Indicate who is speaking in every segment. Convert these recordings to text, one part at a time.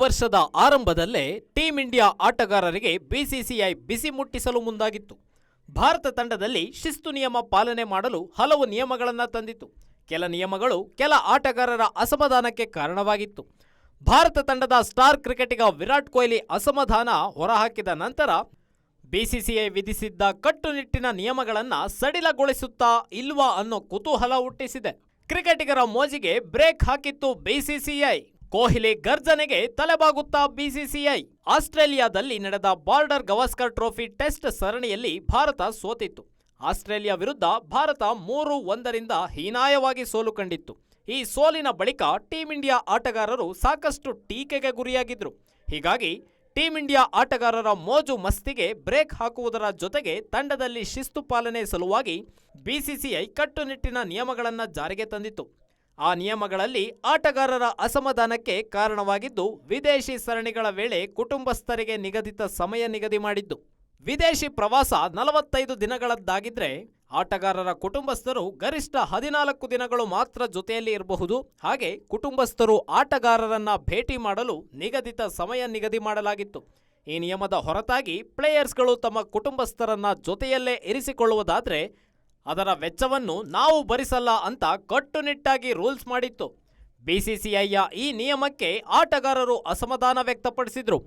Speaker 1: ವರ್ಷದ ಆರಂಭದಲ್ಲೇ team India ಆಟಗಾರರಿಗೆ ಬಿಸಿಸಿಐ ಬಿಸಿ ಮುಟ್ಟಿಸಲು ಮುಂದಾಗಿತ್ತು. ಭಾರತ ತಂಡದಲ್ಲಿ ಶಿಸ್ತು ನಿಯಮ ಪಾಲನೆ ಮಾಡಲು ಹಲವು ನಿಯಮಗಳನ್ನು ತಂದಿತ್ತು. ಕೆಲ ನಿಯಮಗಳು ಕೆಲ ಆಟಗಾರರ ಅಸಮಾಧಾನಕ್ಕೆ ಕಾರಣವಾಗಿತ್ತು. ಭಾರತ ತಂಡದ ಸ್ಟಾರ್ ಕ್ರಿಕೆಟಿಗ ವಿರಾಟ್ ಕೊಹ್ಲಿ ಅಸಮಾಧಾನ ಹೊರಹಾಕಿದ ನಂತರ ಬಿಸಿಸಿಐ ವಿಧಿಸಿದ್ದ ಕಟ್ಟುನಿಟ್ಟಿನ ನಿಯಮಗಳನ್ನು ಸಡಿಲಗೊಳಿಸುತ್ತಾ ಇಲ್ವಾ ಅನ್ನೋ ಕುತೂಹಲ ಹುಟ್ಟಿಸಿದೆ. ಕ್ರಿಕೆಟಿಗರ ಮೋಜಿಗೆ ಬ್ರೇಕ್ ಹಾಕಿತ್ತು ಬಿಸಿಸಿಐ. ಕೊಹ್ಲಿ ಗರ್ಜನೆಗೆ ತಲೆಬಾಗುತ್ತಾ ಬಿಸಿಸಿಐ. ಆಸ್ಟ್ರೇಲಿಯಾದಲ್ಲಿ ನಡೆದ ಬಾರ್ಡರ್ ಗವಾಸ್ಕರ್ ಟ್ರೋಫಿ ಟೆಸ್ಟ್ ಸರಣಿಯಲ್ಲಿ ಭಾರತ ಸೋತಿತ್ತು. ಆಸ್ಟ್ರೇಲಿಯಾ ವಿರುದ್ಧ ಭಾರತ ಮೂರು ಒಂದರಿಂದ ಹೀನಾಯವಾಗಿ ಸೋಲು ಕಂಡಿತ್ತು. ಈ ಸೋಲಿನ ಬಳಿಕ ಟೀಂ ಇಂಡಿಯಾ ಆಟಗಾರರು ಸಾಕಷ್ಟು ಟೀಕೆಗೆ ಗುರಿಯಾಗಿದ್ರು. ಹೀಗಾಗಿ ಟೀಂ ಇಂಡಿಯಾ ಆಟಗಾರರ ಮೋಜು ಮಸ್ತಿಗೆ ಬ್ರೇಕ್ ಹಾಕುವುದರ ಜೊತೆಗೆ ತಂಡದಲ್ಲಿ ಶಿಸ್ತು ಪಾಲನೆ ಸಲುವಾಗಿ ಬಿಸಿಸಿಐ ಕಟ್ಟುನಿಟ್ಟಿನ ನಿಯಮಗಳನ್ನು ಜಾರಿಗೆ ತಂದಿತ್ತು. ಆ ನಿಯಮಗಳಲ್ಲಿ ಆಟಗಾರರ ಅಸಮಾಧಾನಕ್ಕೆ ಕಾರಣವಾಗಿದ್ದು, ವಿದೇಶಿ ಸರಣಿಗಳ ವೇಳೆ ಕುಟುಂಬಸ್ಥರಿಗೆ ನಿಗದಿತ ಸಮಯ ನಿಗದಿ ಮಾಡಿದ್ದು. ವಿದೇಶಿ ಪ್ರವಾಸ ನಲವತ್ತೈದು ದಿನಗಳದ್ದಾಗಿದ್ರೆ ಆಟಗಾರರ ಕುಟುಂಬಸ್ಥರು ಗರಿಷ್ಠ ಹದಿನಾಲ್ಕು ದಿನಗಳು ಮಾತ್ರ ಜೊತೆಯಲ್ಲಿ ಇರಬಹುದು. ಹಾಗೆ ಕುಟುಂಬಸ್ಥರು ಆಟಗಾರರನ್ನ ಭೇಟಿ ಮಾಡಲು ನಿಗದಿತ ಸಮಯ ನಿಗದಿ ಮಾಡಲಾಗಿತ್ತು. ಈ ನಿಯಮದ ಹೊರತಾಗಿ ಪ್ಲೇಯರ್ಸ್ಗಳು ತಮ್ಮ ಕುಟುಂಬಸ್ಥರನ್ನ ಜೊತೆಯಲ್ಲೇ ಇರಿಸಿಕೊಳ್ಳುವುದಾದ್ರೆ ಅದರ ವೆಚ್ಚವನ್ನು ನಾವು ಭರಿಸಲ್ಲ ಅಂತ ಕಟ್ಟುನಿಟ್ಟಾಗಿ ರೂಲ್ಸ್ ಮಾಡಿತ್ತು. ಬಿಸಿಸಿಐಯ ಈ ನಿಯಮಕ್ಕೆ ಆಟಗಾರರು ಅಸಮಾಧಾನ ವ್ಯಕ್ತಪಡಿಸಿದ್ರು.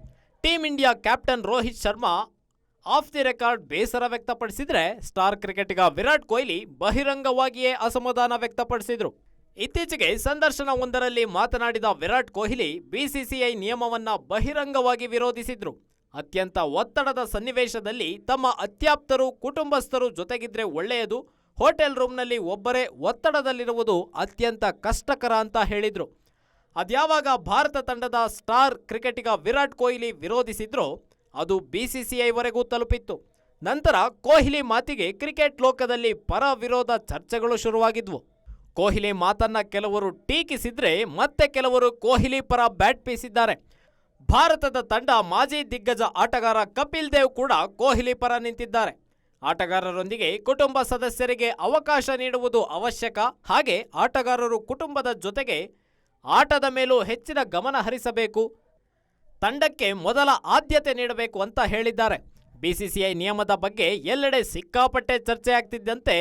Speaker 1: Team India captain Rohit Sharma off the record ಬೇಸರ ವ್ಯಕ್ತಪಡಿಸಿದ್ರೆ ಸ್ಟಾರ್ ಕ್ರಿಕೆಟಿಗ ವಿರಾಟ್ ಕೊಹ್ಲಿ ಬಹಿರಂಗವಾಗಿಯೇ ಅಸಮಾಧಾನ ವ್ಯಕ್ತಪಡಿಸಿದ್ರು. ಇತ್ತೀಚೆಗೆ ಸಂದರ್ಶನವೊಂದರಲ್ಲಿ ಮಾತನಾಡಿದ ವಿರಾಟ್ ಕೊಹ್ಲಿ ಬಿಸಿಸಿಐ ನಿಯಮವನ್ನ ಬಹಿರಂಗವಾಗಿ ವಿರೋಧಿಸಿದ್ರು. ಅತ್ಯಂತ ಒತ್ತಡದ ಸನ್ನಿವೇಶದಲ್ಲಿ ತಮ್ಮ ಅತ್ಯಾಪ್ತರು, ಕುಟುಂಬಸ್ಥರು ಜೊತೆಗಿದ್ರೆ ಒಳ್ಳೆಯದು. ಹೋಟೆಲ್ ರೂಮ್ನಲ್ಲಿ ಒಬ್ಬರೇ ಒತ್ತಡದಲ್ಲಿರುವುದು ಅತ್ಯಂತ ಕಷ್ಟಕರ ಅಂತ ಹೇಳಿದರು. ಅದ್ಯಾವಾಗ ಭಾರತ ತಂಡದ ಸ್ಟಾರ್ ಕ್ರಿಕೆಟಿಗ ವಿರಾಟ್ ಕೊಹ್ಲಿ ವಿರೋಧಿಸಿದ್ರೋ, ಅದು ಬಿಸಿಸಿಐವರೆಗೂ ತಲುಪಿತ್ತು. ನಂತರ ಕೊಹ್ಲಿ ಮಾತಿಗೆ ಕ್ರಿಕೆಟ್ ಲೋಕದಲ್ಲಿ ಪರ ವಿರೋಧ ಚರ್ಚೆಗಳು ಶುರುವಾಗಿದ್ವು. ಕೊಹ್ಲಿ ಮಾತನ್ನ ಕೆಲವರು ಟೀಕಿಸಿದ್ರೆ ಮತ್ತೆ ಕೆಲವರು ಕೊಹ್ಲಿ ಪರ ಬ್ಯಾಟ್ ಬೀಸಿದ್ದಾರೆ. ಭಾರತದ ತಂಡ ಮಾಜಿ ದಿಗ್ಗಜ ಆಟಗಾರ ಕಪಿಲ್ ದೇವ್ ಕೂಡ ಕೊಹ್ಲಿ ಪರ ನಿಂತಿದ್ದಾರೆ. ಆಟಗಾರರೊಂದಿಗೆ ಕುಟುಂಬ ಸದಸ್ಯರಿಗೆ ಅವಕಾಶ ನೀಡುವುದು ಅವಶ್ಯಕ. ಹಾಗೆ ಆಟಗಾರರು ಕುಟುಂಬದ ಜೊತೆಗೆ ಆಟದ ಮೇಲೂ ಹೆಚ್ಚಿನ ಗಮನ ಹರಿಸಬೇಕು. ತಂಡಕ್ಕೆ ಮೊದಲ ಆದ್ಯತೆ ನೀಡಬೇಕು ಅಂತ ಹೇಳಿದ್ದಾರೆ. ಬಿಸಿಸಿಐ ನಿಯಮದ ಬಗ್ಗೆ ಎಲ್ಲೆಡೆ ಸಿಕ್ಕಾಪಟ್ಟೆ ಚರ್ಚೆ ಆಗ್ತಿದ್ದಂತೆ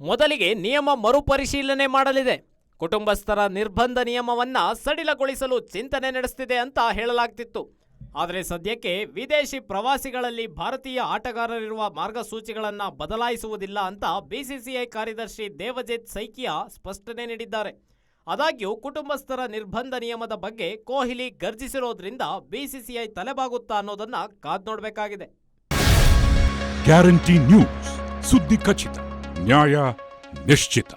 Speaker 1: ಮೊದಲಿಗೆ ನಿಯಮ ಮರುಪರಿಶೀಲನೆ ಮಾಡಲಿದೆ. ಕುಟುಂಬಸ್ಥರ ನಿರ್ಬಂಧ ನಿಯಮವನ್ನ ಸಡಿಲಗೊಳಿಸಲು ಚಿಂತನೆ ನಡೆಸುತ್ತಿದೆ ಅಂತ ಹೇಳಲಾಗ್ತಿತ್ತು. ಆದರೆ ಸದ್ಯಕ್ಕೆ ವಿದೇಶಿ ಪ್ರವಾಸಿಗಳಲ್ಲಿ ಭಾರತೀಯ ಆಟಗಾರರಿರುವ ಮಾರ್ಗಸೂಚಿಗಳನ್ನು ಬದಲಾಯಿಸುವುದಿಲ್ಲ ಅಂತ ಬಿಸಿಸಿಐ ಕಾರ್ಯದರ್ಶಿ ದೇವಜಿತ್ ಸೈಕಿಯಾ ಸ್ಪಷ್ಟನೆ ನೀಡಿದ್ದಾರೆ. ಆದಾಗ್ಯೂ ಕುಟುಂಬಸ್ಥರ ನಿರ್ಬಂಧ ನಿಯಮದ ಬಗ್ಗೆ ಕೊಹ್ಲಿ ಗರ್ಜಿಸಿರೋದ್ರಿಂದ ಬಿಸಿಸಿಐ ತಲೆಬಾಗುತ್ತಾ ಅನ್ನೋದನ್ನ ಕಾದ್ ನೋಡಬೇಕಾಗಿದೆ.
Speaker 2: Guarantee news. ಸುದ್ದಿ ಖಚಿತ, ನ್ಯಾಯ ನಿಶ್ಚಿತ.